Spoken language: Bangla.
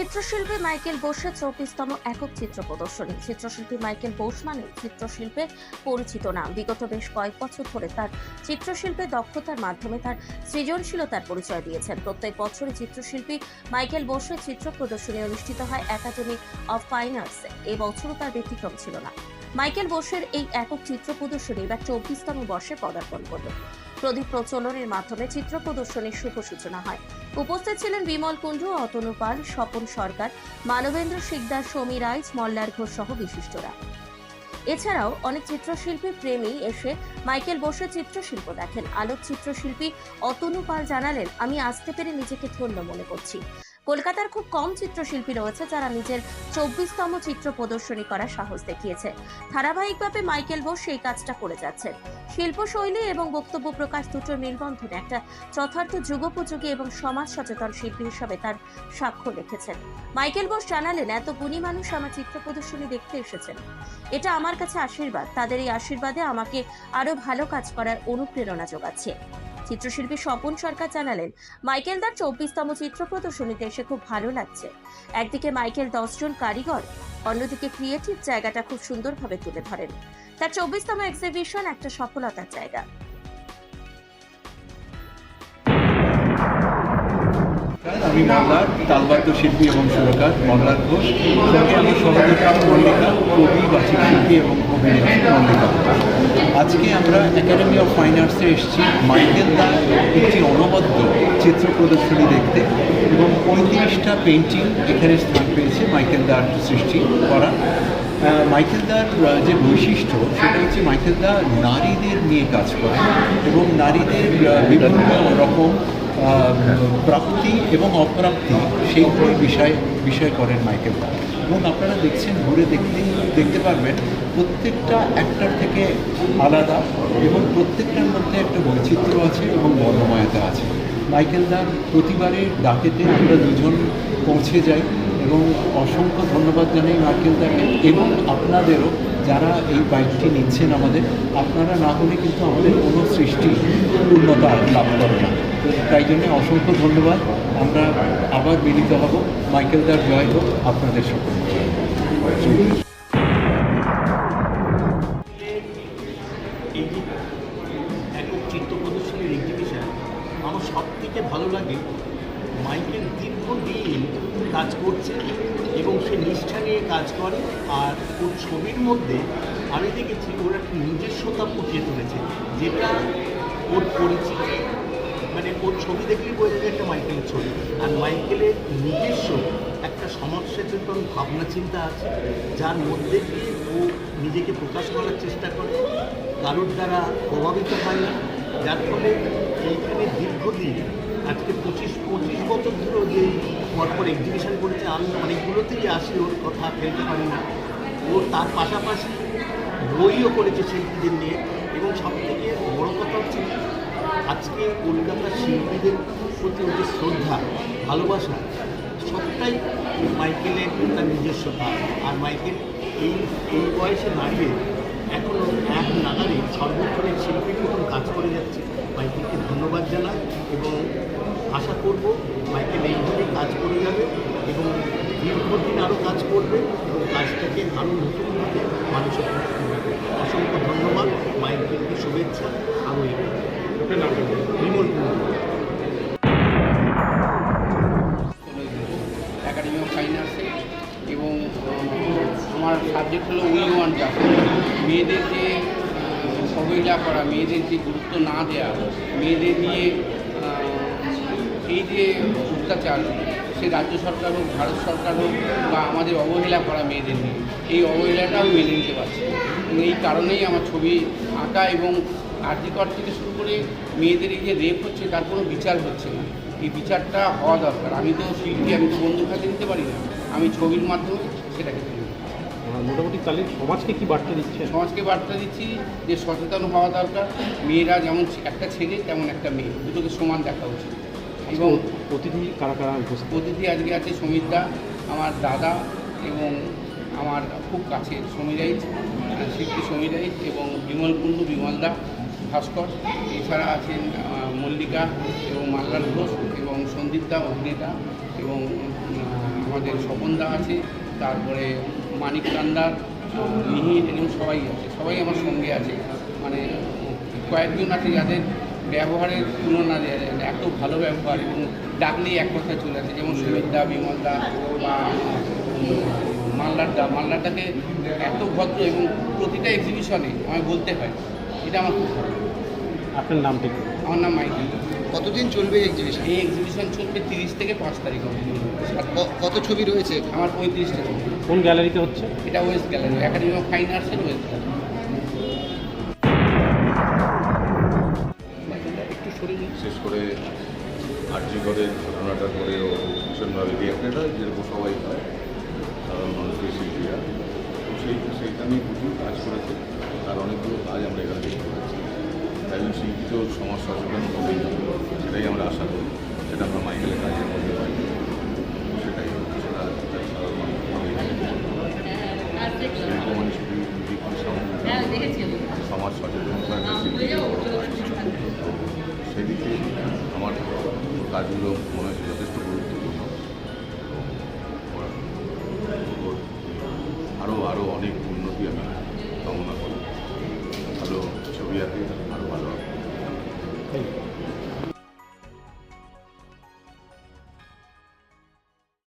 চিত্রশিল্পী মাইকেল বোসের চৌত্রিশতম একক চিত্র প্রদর্শনী। চিত্রশিল্পী মাইকেল বোস মানে চিত্রশিল্পে পরিচিত নাম। বিগত বেশ কয়েক বছর ধরে তার চিত্রশিল্পে দক্ষতার মাধ্যমে তার সৃজনশীলতার পরিচয় দিয়েছেন। প্রত্যেক বছরই চিত্রশিল্পী মাইকেল বোসের চিত্র প্রদর্শনী অনুষ্ঠিত হয় একাডেমি অফ ফাইন আর্টসে এবছরও তার ব্যতিক্রম ছিল না। মাইকেল বোসের এই একক চিত্র প্রদর্শনী এবার চব্বিশতম বর্ষে পদার্পণ করল। প্রদীপ প্রচলনের মাধ্যমে চিত্র প্রদর্শনীর শুভ সূচনা হয়। উপস্থিত ছিলেন বিমল কুণ্ডু, অতনু পাল, স্বপন সরকার, মানবেন্দ্র শিকদার, সমী রাইজ মল্লার ঘোষ সহ বিশিষ্টরা। এছাড়াও অনেক চিত্রশিল্পী প্রেমী এসে মাইকেল বসে চিত্রশিল্প দেখেন। আলোক চিত্রশিল্পী অতনু পাল জানালেন, আমি আসতে পেরে নিজেকে ধন্য মনে করছি। কলকাতার খুব কম চিত্রশিল্পী রয়েছে যারা নিজের চব্বিশতম চিত্র প্রদর্শনী করার সাহস দেখিয়েছে। ধারাবাহিকভাবে মাইকেল বোস সেই কাজটা করে যাচ্ছেন। শিল্পশৈলী এবং বক্তব্য প্রকাশ দুটোর মেলবন্ধনে একটা যথার্থ যুগোপযোগী এবং সমাজ সচেতন শিল্পী হিসাবে তার স্বাক্ষর রেখেছেন মাইকেল বোস জানালেন, এত গুণী মানুষ আমার চিত্র প্রদর্শনী দেখতে এসেছেন। এটা আমার কাছে আশীর্বাদ। তাদের এই আশীর্বাদে আমাকে আরও ভালো কাজ করার অনুপ্রেরণা যোগাচ্ছে। চিত্রশিল্পী স্বপন সরকার জানালেন, মাইকেল দার চব্বিশতম চিত্র প্রদর্শনীতে এসে খুব ভালো লাগছে। একদিকে মাইকেল দশজন কারিগর, অন্যদিকে ক্রিয়েটিভ জায়গাটা খুব সুন্দরভাবে তুলে ধরেন। তার চব্বিশতম এক্সিবিশন একটা সফলতার জায়গা। আমি মল্লার তালবাদ্য শিল্পী এবং সুরকার মল্লার ঘোষ আমি সহযোগিতা মল্লিকা, কবি, বাচিক শিল্পী এবং অভিনেত্রী মল্লিকা। আজকে আমরা একাডেমি অফ ফাইন আর্টসে এসেছি। মাইকেল দার একটি অনবদ্য চিত্র প্রদর্শনী দেখতে এবং পঁয়ত্রিশটা পেন্টিং এখানে স্থান পেয়েছে মাইকেল দার সৃষ্টি করা। মাইকেল দার যে বৈশিষ্ট্য, সেটা হচ্ছে মাইকেল দা নারীদের নিয়ে কাজ করে এবং নারীদের বিভিন্ন রকম প্রাপ্তি এবং অপ্রাপ্তি সেইগুলোর বিষয় বিষয় করেন মাইকেল এবং আপনারা দেখছেন ঘুরে দেখতে দেখতে পারবেন, প্রত্যেকটা একটার থেকে আলাদা এবং প্রত্যেকটার মধ্যে একটা বৈচিত্র্য আছে এবং বর্ণময়তা আছে। মাইকেল দার প্রতিবারের ডাকেতে আমরা দুজন পৌঁছে যাই এবং অসংখ্য ধন্যবাদ জানাই মাইকেল দাকে এবং আপনাদেরও যারা এই বাইকটি নিচ্ছেন আমাদের, আপনারা না হলে কিন্তু আমাদের কোনো সৃষ্টি পূর্ণতা লাভ করে না। তো তাই জন্য অসংখ্য ধন্যবাদ। আমরা আবার মিলিত হব। মাইকেল দার জয় হোক আপনাদের সকল এই চিত্র প্রদর্শনীর এক্সিবিশন আমার সব থেকে ভালো লাগে, মাইকেল দীর্ঘদিন কাজ করছে এবং সে নিষ্ঠা নিয়ে কাজ করে আর ওর ছবির মধ্যে আমি দেখেছি ওর একটা নিজস্বতা ফুটিয়ে তুলেছে, যেটা ওর পরিচিতি মানে ওর ছবি দেখলেই বোঝা যায় একটা মাইকেলের ছবি। আর মাইকেলের নিজস্ব একটা সমাজ সচেতন ভাবনা চিন্তা আছে, যার মধ্যে দিয়ে ও নিজেকে প্রকাশ করার চেষ্টা করে, কারোর দ্বারা প্রভাবিত হয় যার ফলে এইখানে দীর্ঘদিন, আজকে পঁচিশ পঁচিশ বছর ধরে যে পরপর এক্সিবিশন করেছে, আমি অনেকগুলোতেই আসি, ওর কথা ফেলতে পারি না। ও তার পাশাপাশি বইও করেছে শিল্পীদের নিয়ে। এবং সব থেকে বড় কথা হচ্ছে আজকে কলকাতার শিল্পীদের প্রতি ওদের শ্রদ্ধা, ভালোবাসা, সবটাই মাইকেলের তার নিজস্বতা আর মাইকেল এই এই বয়সে দাঁড়িয়ে এখনও এক নাগারে সর্বক্ষণের শিল্পীর মতন কাজ করে যাচ্ছে। মাইকেলকে ধন্যবাদ জানাই এবং আশা করব মাইকেল এইভাবেই কাজ করে যাবে এবং দীর্ঘদিন আরও কাজ করবে এবং কাজটাকে আরও নতুনভাবে মানুষের। অসংখ্য ধন্যবাদ। মাইকেলকে শুভেচ্ছা। একাডেমি অফ ফাইন আর্টসে এবং আমার সাবজেক্ট হলো উই ওয়ান জাস্ট মেয়েদের যে অবহেলা করা, মেয়েদের যে গুরুত্ব না দেওয়া মেয়েদের নিয়ে এই যে অত্যাচার, সে রাজ্য সরকার হোক, ভারত সরকার হোক, বা আমাদের অবহেলা করা মেয়েদের নিয়ে, এই অবহেলাটাও মেনে নিতে পারছে। এবং এই কারণেই আমার ছবি আঁকা এবং আর্থিকর থেকে শুরু করে মেয়েদের এই যে রেপ হচ্ছে, তার কোনো বিচার হচ্ছে না। এই বিচারটা হওয়া দরকার। আমি তো শিল্পী আমি তো বন্ধুর কাছে নিতে পারি না। আমি ছবির মাধ্যমে সেটাকে মোটামুটি তাহলে সমাজকে কি বার্তা দিচ্ছে সমাজকে বার্তা দিচ্ছি যে সচেতন হওয়া দরকার। মেয়েরা যেমন একটা ছেলে তেমন একটা মেয়ে। দুটোকে সমান দেখা উচিত। এবং প্রতিদিন কারা কারা অতিথি আজকে আছে সমীর দা আমার দাদা এবং আমার খুব কাছে সমীরাইজ শিল্পী সমীরাইজ এবং বিমল কুণ্ডু বিমল দা। ভাস্কর, এছাড়া আছেন মল্লিকা এবং মাল্লাল ঘোষ এবং সন্দীপ দা অভিনেতা এবং আমাদের স্বপনদা আছে, তারপরে মানিক কান্দার মিহির এবং সবাই আছে, সবাই আমার সঙ্গে আছে মানে কয়েকজন আছে যাদের ব্যবহারের তুলনা দেওয়া যায়। এত ভালো ব্যবহার এবং ডাকলেই এক কথায় চলে আসে, যেমন সুমিতদা, বিমলদা বা মাল্লারদা মাল্লারদাকে এত ভদ্র এবং প্রতিটা এক্সিবিশনে আমায় বলতে হয় এটা আমার খুব ভালো লাগে। আপনার নামটা কি আমার নাম মাইকেল কতদিন চলবে এক্সিবিশন এই এক্সিবিশন চলবে তিরিশ থেকে পাঁচ তারিখ অবধি। কত ছবি রয়েছে? আমার পঁয়ত্রিশটা ছবি। কোন গ্যালারিতে হচ্ছে? এটা west gallery academy of fine আর্টসের ওয়েস্ট গ্যালারি বিশেষ করে আর্যগরের ঘটনাটার পরেও ভীষণভাবে রিয়াক্টেড হয় যেরকম সবাই হয় সাধারণ মানুষের শিল্পীরা সেই সেইটা নিয়ে প্রচুর কাজ করেছে। তার অনেকগুলো কাজ আমরা এখানে দেখতে পাচ্ছি। একজন শিল্পী তো সমাজ সচেতন সেটাই আমরা আশা করি। সেটা আমরা মাইকেলের কাজের মধ্যে পাই সেটাই সেটা সমাজ সচেতনতা সেদিকে আমার কাজগুলো মনে হচ্ছে যথেষ্ট গুরুত্বপূর্ণ আরও আরও অনেক উন্নতি আমি কামনা করি ভালো ছবি আঁকে আরও ভালো.